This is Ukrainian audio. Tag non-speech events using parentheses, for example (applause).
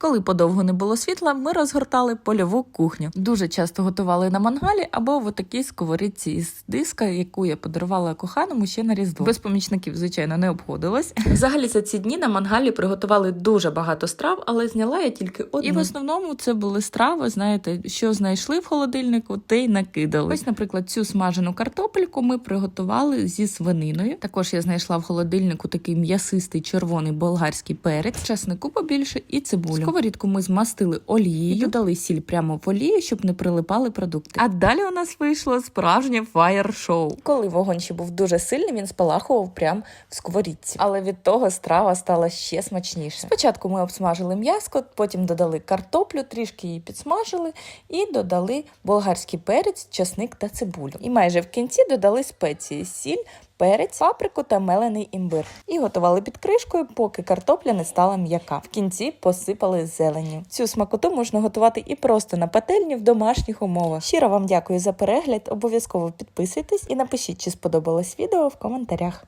Коли подовго не було світла, ми розгортали польову кухню. Дуже часто готували на мангалі або в такій сковорідці із диска, яку я подарувала коханому ще на різдво. Без помічників, звичайно, не обходилось. (laughs) Взагалі за ці дні на мангалі приготували дуже багато страв, але зняла я тільки одну. І в основному це були страви. Знаєте, що знайшли в холодильнику, те й накидали. Ось, наприклад, цю смажену картопельку ми приготували зі свининою. Також я знайшла в холодильнику такий м'ясистий червоний болгарський перець, часнику побільше і цибулю. Сковорідку ми змастили олією, додали сіль прямо в олію, щоб не прилипали продукти. А далі у нас вийшло справжнє фаєр-шоу. Коли вогонь ще був дуже сильний, він спалахував прямо в сковорідці. Але від того страва стала ще смачніше. Спочатку ми обсмажили м'яско, потім додали картоплю, трішки її підсмажили і додали болгарський перець, часник та цибулю. І майже в кінці додали спеції сіль. Перець, паприку та мелений імбир. І готували під кришкою, поки картопля не стала м'яка. В кінці посипали зеленню. Цю смакоту можна готувати і просто на пательні в домашніх умовах. Щиро вам дякую за перегляд. Обов'язково підписуйтесь і напишіть, чи сподобалось відео в коментарях.